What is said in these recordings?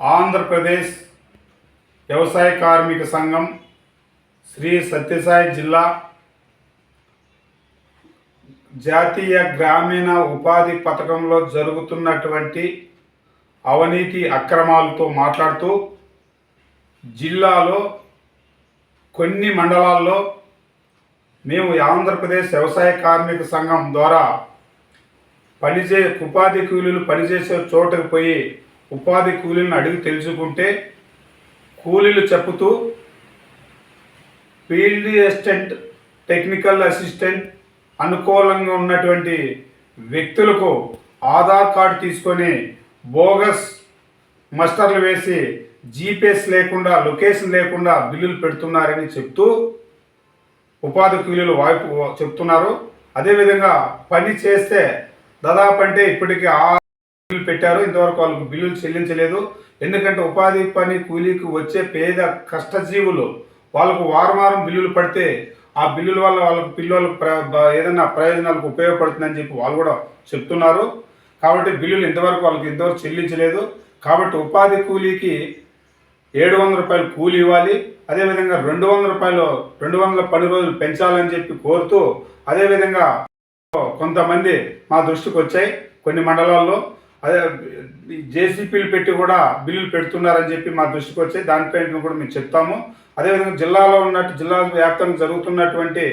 ఆంధ్రప్రదేశ్ వ్యవసాయ కార్మిక సంఘం శ్రీ సత్యసాయి జిల్లా జాతీయ గ్రామీణ ఉపాధి పథకంలో జరుగుతున్నటువంటి అవినీతి అక్రమాలతో మాట్లాడుతూ జిల్లాలో కొన్ని మండలాల్లో మేము ఆంధ్రప్రదేశ్ వ్యవసాయ కార్మిక సంఘం ద్వారా పనిచే ఉపాధి కూలీలు పనిచేసే చోటుకు పోయి ఉపాధి కూలీలను అడిగి తెలుసుకుంటే కూలీలు చెబుతూ ఫీల్డ్ అసిస్టెంట్ టెక్నికల్ అసిస్టెంట్ అనుకూలంగా ఉన్నటువంటి వ్యక్తులకు ఆధార్ కార్డు తీసుకొని బోగస్ మస్టర్లు వేసి జీపీఎస్ లేకుండా లొకేషన్ లేకుండా బిల్లులు పెడుతున్నారని చెప్తూ ఉపాధి కూలీలు వాయిపు చెప్తున్నారు. అదేవిధంగా పని చేస్తే దాదాపు అంటే ఇప్పటికీ ఆ బిల్లులు పెట్టారు. ఇంతవరకు వాళ్ళకు బిల్లులు చెల్లించలేదు. ఎందుకంటే ఉపాధి పని కూలీకి వచ్చే పేద కష్టజీవులు వాళ్ళకు వారం వారం బిల్లులు పడితే ఆ బిల్లుల వల్ల వాళ్ళకు పిల్లలకు ప్ర ఏదైనా ప్రయోజనాలకు ఉపయోగపడుతుందని చెప్పి వాళ్ళు కూడా చెప్తున్నారు. కాబట్టి బిల్లులు ఇంతవరకు వాళ్ళకి ఇంతవరకు చెల్లించలేదు. కాబట్టి ఉపాధి కూలీకి ఏడు వందల రూపాయలు కూలి ఇవ్వాలి. అదేవిధంగా రెండు వందల రూపాయలు రెండు వందల పని రోజులు పెంచాలని చెప్పి కోరుతూ అదేవిధంగా కొంతమంది మా దృష్టికి వచ్చాయి కొన్ని మండలాల్లో. అదే జేసీపీలు పెట్టి కూడా బిల్లులు పెడుతున్నారని చెప్పి మా దృష్టికి వచ్చాయి. దానిపై కూడా మేము చెప్తాము. అదేవిధంగా జిల్లాలో ఉన్నట్టు జిల్లా వ్యాప్తంగా జరుగుతున్నటువంటి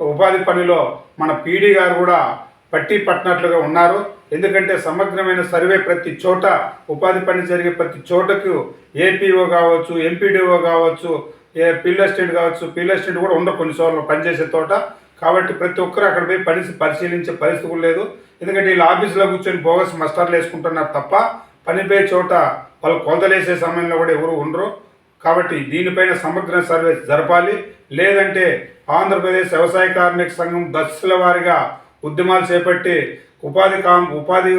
ఉపాధి పనిలో మన పీడీ గారు కూడా పట్టి పట్టినట్లుగా ఉన్నారు. ఎందుకంటే సమగ్రమైన సర్వే ప్రతి చోట ఉపాధి పని జరిగే ప్రతి చోటకు ఏపీఓ కావచ్చు ఎంపీడీఓ కావచ్చు ఏ పిల్ ఎస్టేట్ కావచ్చు పిల్ ఎస్టేట్ కూడా ఉండవు కొన్ని పనిచేసే తోట. కాబట్టి ప్రతి ఒక్కరు అక్కడ పోయి పని పరిశీలించే పరిస్థితి లేదు. ఎందుకంటే వీళ్ళు ఆఫీసులో కూర్చొని బోగస్ మస్టర్లు వేసుకుంటున్నారు తప్ప పనిపోయే చోట వాళ్ళు కొలతలేసే సమయంలో కూడా ఎవరు ఉండరు. కాబట్టి దీనిపైన సమగ్ర సర్వే జరపాలి. లేదంటే ఆంధ్రప్రదేశ్ వ్యవసాయ కార్మిక సంఘం దశల వారిగా ఉద్యమాలు చేపట్టి ఉపాధి కాం ఉపాధి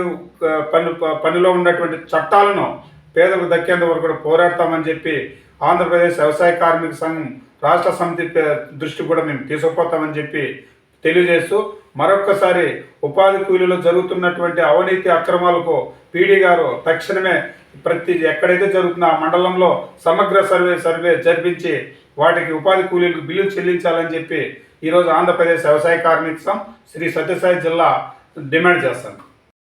పని పనిలో ఉన్నటువంటి చట్టాలను పేదలకు దక్కేంత వరకు కూడా పోరాడతామని చెప్పి ఆంధ్రప్రదేశ్ వ్యవసాయ కార్మిక సంఘం రాష్ట్ర సమితి పే- కూడా మేము తీసుకుపోతామని చెప్పి తెలియజేస్తూ మరొక్కసారి ఉపాధి కూలీలో జరుగుతున్నటువంటి అవినీతి అక్రమాలకు పీడీ గారు తక్షణమే ప్రతి ఎక్కడైతే జరుగుతుందో ఆ మండలంలో సమగ్ర సర్వే సర్వే జరిపించి వాటికి ఉపాధి కూలీలకు బిల్లులు చెల్లించాలని చెప్పి ఈరోజు ఆంధ్రప్రదేశ్ వ్యవసాయ కార్మిక సంఘం శ్రీ సత్యసాయి జిల్లా డిమాండ్ చేస్తాను